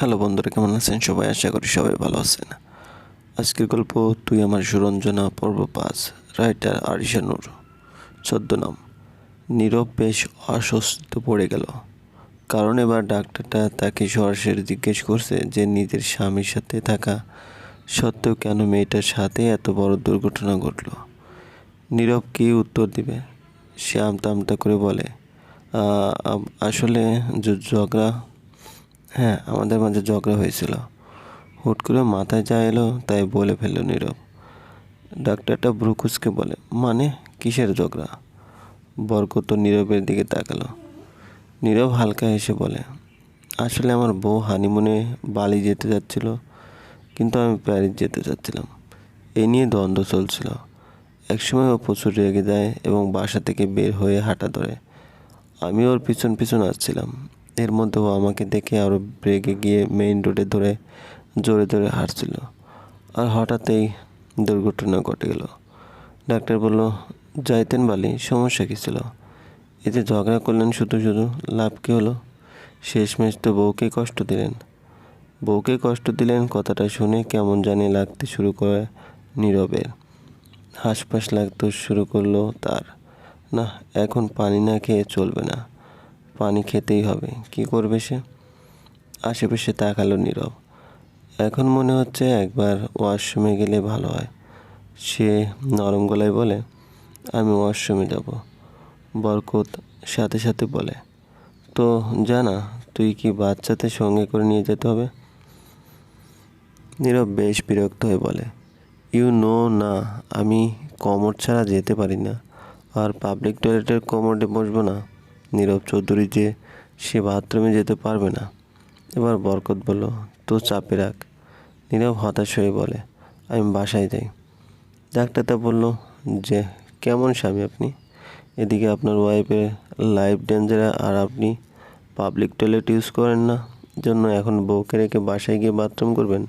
Hello বন্ধুরা কেমন আছেন? সবাই আশা করি সবাই ভালো আছেন। আজকের গল্প তুই আমার সুরঞ্জনা পর্ব পাঁচ রাইটার আরিশানুর ছদ্মনাম নীরব বেশ অস্বস্তিতে পড়ে গেল। কারণ এবার ডাক্তারটা তাকে সরাসরি জিজ্ঞেস করছে যে নিজের স্বামীর সাথে থাকা সত্ত্বেও কেন মেয়েটার সাথে এত বড় দুর্ঘটনা ঘটলো। নীরব কি উত্তর দিবে? সে আমতা আমতা করে বলে "আ, আসলে ঝগড়া হ্যাঁ আমাদের মাঝে ঝগড়া হয়েছিল। হুট করে মাথায় যা এলো তাই বলে ফেলল নীরব। ডাক্তারটা ব্রুকুসকে বলে মানে কিসের ঝগড়া? বরকত নীরবের দিকে তাকালো। নীরব হালকা হেসে বলে, আসলে আমার বউ হানিমুনে বালি যেতে যাচ্ছিল, কিন্তু আমি প্যারিস যেতে চাচ্ছিলাম। এই নিয়ে দ্বন্দ্ব চলছিল। একসময় ও প্রচুর রেগে যায় এবং বাসা থেকে বের হয়ে হাঁটা ধরে। আমি ওর পিছন পিছন আসছিলাম। এর মধ্যে ও আমাকে দেখে আরও ব্রেকে গিয়ে মেইন রোডে ধরে জোরে জোরে হাঁটছিল। আর হঠাৎই দুর্ঘটনা ঘটে গেল। ডাক্তার বলল, যাইতেন বালি, সমস্যা কী ছিল? এতে ঝগড়া করলেন শুধু শুধু, লাভ কী হলো? শেষমেশ তো বউকে কষ্ট দিলেন। বউকে কষ্ট দিলেন কথাটা শুনে কেমন জানি লাগতে শুরু করে নীরবের। হাঁসফাঁস লাগতে শুরু করল তার। না এখন পানি না খেয়ে চলবে না। পানি খেতেই হবে। কি করবে সে? আশেপাশে তাকালো নীরব। এখন মনে হচ্ছে একবার ওয়াশরুমে গেলে ভালো হয়। সে নরম গলায় বলে, আমি ওয়াশরুমে যাব। বরকত সাথে সাথে বলে, তো জানা, তুই কি বাচ্চাতে সঙ্গে করে নিয়ে যেতে হবে? নীরব বেশ বিরক্ত হয়ে বলে ইউ নো না, আমি কমর ছাড়া যেতে পারি না। আর পাবলিক টয়লেটের কমোডে বসবো না। নীরব চৌধুরী যে সে বাথরুমে যেতে পারবে না। এবার বরকত বলল, তো চাপে রাখ। নীরব হতাশ হয়ে বলে, আমি বাসায় যাই। ডাক্তার ডাক্তারটা বলল, যে, কেমন স্বামী আপনি? এদিকে আপনার ওয়াইফের লাইফ ডেঞ্জারে আর আপনি পাবলিক টয়লেট ইউজ করেন না, জন্য এখন বউকে রেখে বাসায় গিয়ে বাথরুম করবেন?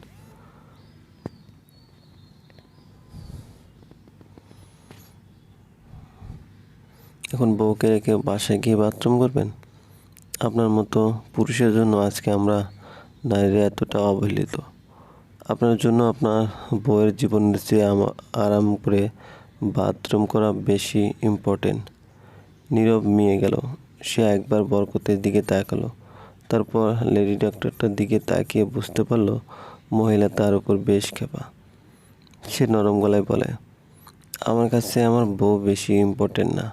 এখন বউকে রেখে বাসায় গিয়ে বাথরুম করবেন? আপনার মতো পুরুষের জন্য আজকে আমরা নারীরা এতটা অবহেলিত। আপনার জন্য আপনার বউয়ের জীবনের চেয়ে আরাম করে বাথরুম করা বেশি ইম্পর্টেন্ট নীরব মিয়ে গেল। সে একবার বরকতের দিকে তাকালো। তারপর লেডি ডক্টরটার দিকে তাকিয়ে বুঝতে পারল, মহিলা তার উপর বেশ খেপা। সে নরম গলায় বলে, আমার কাছে আমার বউ বেশি ইম্পর্টেন্ট না।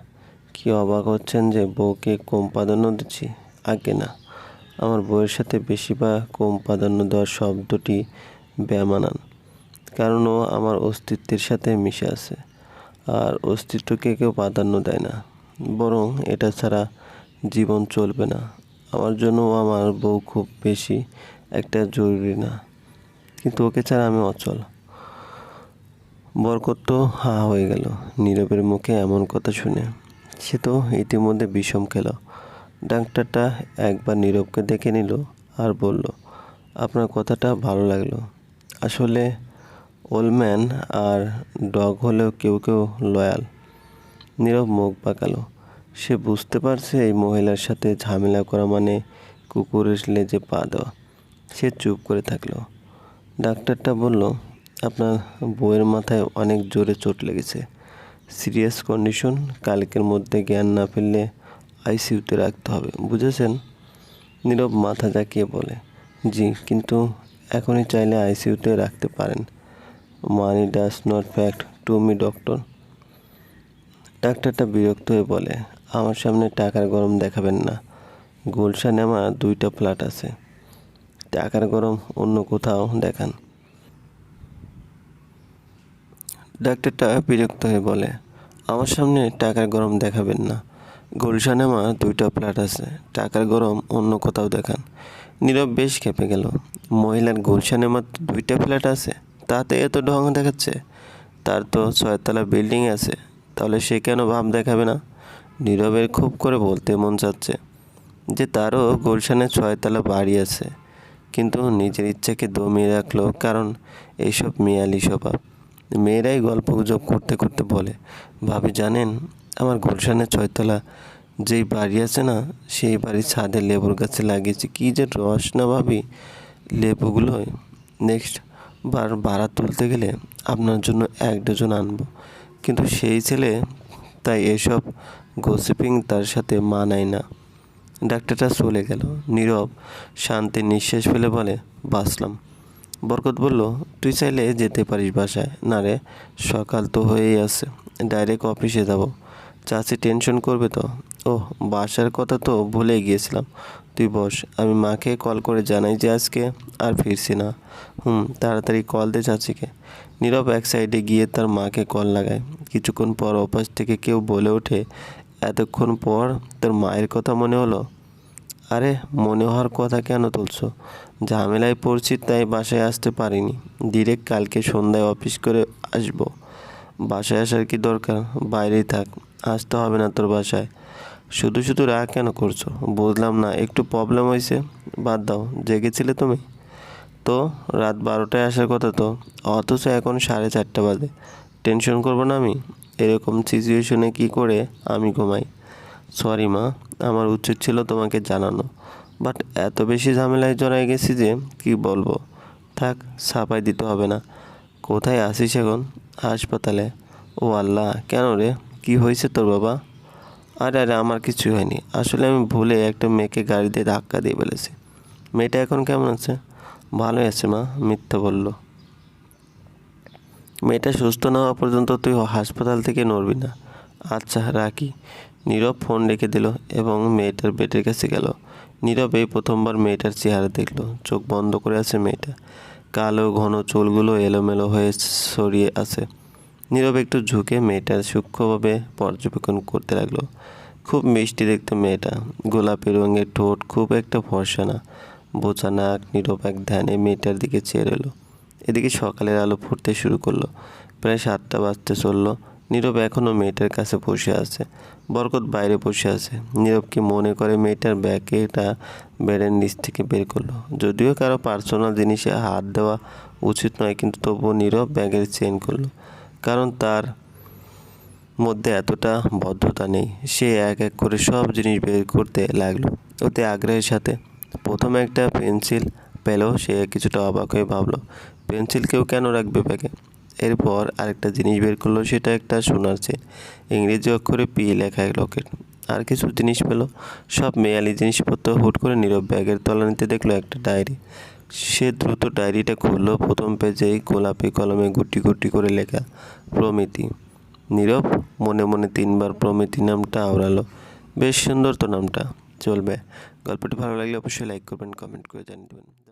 কি অবাক হচ্ছেন যে বউকে কম প্রাধান্য দিচ্ছি? আগে না। আমার বউয়ের সাথে বেশি বা কম প্রাধান্য দেওয়ার শব্দটি বেমানান কারণ ও আমার অস্তিত্বের সাথে মিশে আছে। আর অস্তিত্বকে কেউ প্রাধান্য দেয় না। বরং এটা ছাড়া জীবন চলবে না। আমার জন্য আমার বউ খুব বেশি একটা জরুরি না। কিন্তু ওকে ছাড়া আমি অচল। বরকত তো হা হয়ে গেল। নীরবের মুখে এমন কথা শুনে সে তো ইতিমধ্যে বিষম খেল। ডাক্তারটা একবার নীরবকে দেখে নিল আর বলল, আপনার কথাটা ভালো লাগল। আসলে ওলম্যান আর ডগ হলেও কেউ কেউ লয়াল। নীরব মুখ বাঁকালো। সে বুঝতে পারছে এই মহিলার সাথে ঝামেলা করা মানে কুকুরের লেজে পা দেওয়া। সে চুপ করে থাকল। ডাক্তারটা বলল, আপনার বউয়ের মাথায় অনেক জোরে চোট লেগেছে। সিরিয়াস কন্ডিশন, কালকের মধ্যে জ্ঞান না ফিরলে আইসিইউতে রাখতে হবে, বুঝেছেন? নীরব মাথা জাকিয়ে বলে, জি, কিন্তু এখনই চাইলে আইসিইউতে রাখতে পারেন। Money does not fact to me, doctor. ডাক্তারটা বিরক্ত হয়ে বলে, আমার সামনে টাকার গরম দেখাবেন না। গুলশানে আমার দুইটা ফ্ল্যাট আছে। টাকার গরম অন্য কোথাও দেখান। ডাক্তারটা বিরক্ত হয়ে বলে, আমার সামনে টাকার গরম দেখাবেন না। গুলশানে আমার দুইটা ফ্ল্যাট আছে, টাকার গরম অন্য কোথাও দেখান। নীরব বেশ খেপে গেল, মহিলার গুলশানে মাত্র দুইটা ফ্ল্যাট আছে, তাতে এত ঢং দেখাচ্ছে? তার তো ছয়তলা বিল্ডিং আছে, তাহলে সে কেন ভাব দেখাবে না? নীরবের খুব করে বলতে মন চাচ্ছে যে তারও গুলশানে ছয়তলা বাড়ি আছে, কিন্তু নিজের ইচ্ছাকে দমিয়ে রাখল কারণ এইসব মেয়ালি স্বভাব। মেয়েরাই গল্প গুজব করতে করতে বলে, ভাবি জানেন, আমার গুলশানে ছয়তলা যেই বাড়ি আছে না, সেই বাড়ির ছাদে লেবুর গাছে লাগিয়েছি। কী যে রস না ভাবি লেবুগুলোই নেক্সট বার ভাড়া তুলতে গেলে আপনার জন্য এক ডজন আনব। কিন্তু সেই ছেলে তাই এসব গসিপিং তার সাথে মানায় না। ডাক্তারটা চলে গেল। নীরব, শান্তি নিঃশ্বাস ফেলে বলে, বাঁচলাম। বরকত বলল, তুই চাইলে যেতে পারিস বাসায়। না রে, সকাল তো হয়েই আছে। ডাইরেক্ট অফিসে যাব। চাচি টেনশন করবে তো? ও বাসার কথা তো ভুলে গিয়েছিলাম। তুই বস, আমি মাকে কল করে জানাই যে আজকে আর ফিরছি না। হুম, তাড়াতাড়ি কল দে চাচিকে। নীরব এক সাইডে গিয়ে তার মাকে কল লাগায়। কিছুক্ষণ পর অপাস থেকে কেউ বলে ওঠে, এতক্ষণ পর তোর মায়ের কথা মনে হলো? আরে, মনে হওয়ার কথা কেন তুলছো? ঝামেলায় পড়ছি, তাই বাসায় আসতে পারিনি। ডিরেক্ট কালকে সন্ধ্যায় অফিস করে আসব। বাসায় আসার কি দরকার? বাইরেই থাক, আসতে হবে না তোর বাসায়। শুধু শুধু রাগ কেন করছ? বুঝলাম না, একটু প্রবলেম হয়েছে। বাদ দাও, জেগেছিলে তুমি? তো, রাত বারোটায় আসার কথা তো। অথচ এখন সাড়ে চারটা বাজে। টেনশন করব না আমি? এরকম সিচুয়েশনে কি করে আমি ঘুমাই? সরি মা। আমার উচিত ছিল তোমাকে জানানো। বাট এত বেশি ঝামেলায় জড়াই গেছি যে, কি বলব? থাক সাফাই দিতে হবে না। কোথায় আসিস এখন? হাসপাতালে। ও আল্লাহ, কেন রে? কি হয়েছে তোর বাবা? আরে আরে, আমার কিছুই হয়নি। আসলে আমি ভুলে একটা মেয়েকে গাড়ি দিয়ে ধাক্কা দিয়ে ফেলেছি। মেয়েটা এখন কেমন আছে? ভালোই আছে, মা, মিথ্যা বলল। মেয়েটা সুস্থ না হওয়া পর্যন্ত তুই হাসপাতাল থেকে নড়বি না। আচ্ছা রাখি। নীরব ফোন রেখে দিল এবং মেয়েটার বেডের কাছে গেল। নীরব এই প্রথমবার মেয়েটার চেহারা দেখল। চোখ বন্ধ করে আছে মেয়েটা। কালো, ঘন চুলগুলো এলোমেলো হয়ে সরিয়ে আছে। নীরব একটু ঝুঁকে মেয়েটার সূক্ষ্মভাবে পর্যবেক্ষণ করতে লাগল। খুব মিষ্টি দেখতে মেয়েটা। গোলাপি রঙের ঠোঁট খুব একটা ফর্সা না। বোচা নাক, নীরব এক ধ্যানে মেয়েটার দিকে চেয়ে এলো এদিকে সকালের আলো ফুটতে শুরু করল। প্রায় সাতটা বাজতে চলল। নীরব এখনও মেয়েটার কাছে বসে আছে। বরকত বাইরে বসে আছে। নীরব কি মনে করে মেয়েটার ব্যাগেটা বেডের নিচ থেকে বের করল? যদিও কারও পার্সোনাল জিনিসে হাত দেওয়া উচিত নয়, কিন্তু তবুও নীরব ব্যাগের চেন করল। কারণ তার মধ্যে এতটা বদ্ধতা নেই। সে এক এক করে সব জিনিস বের করতে লাগল। ওতে আগ্রহের সাথে প্রথমে একটা পেন্সিল পেল সে কিছুটা অবাক হয়ে ভাবলো, পেন্সিল কেউ কেন রাখবে ব্যাগে? এরপর আরেকটা জিনিস বের করল, সেটা একটা সোনার চেন ইংরেজি অক্ষরে পি লেখা এক লকেট আর কিছু জিনিস পেল, সব মেয়ালি জিনিসপত্র হুট করে নীরব ব্যাগের তলানিতে দেখল একটা ডায়েরি। সে দ্রুত ডায়েরিটা খুললো, প্রথম পেজেই গোলাপি কলমে গুটি গুটি করে লেখা, প্রমিতি। নীরব মনে মনে তিনবার প্রমিতি নামটা আওড়ালো। বেশ সুন্দর তো নামটা, চলবে। গল্পটি ভালো লাগলে অবশ্যই লাইক করবেন কমেন্ট করে জানিয়ে দেবেন।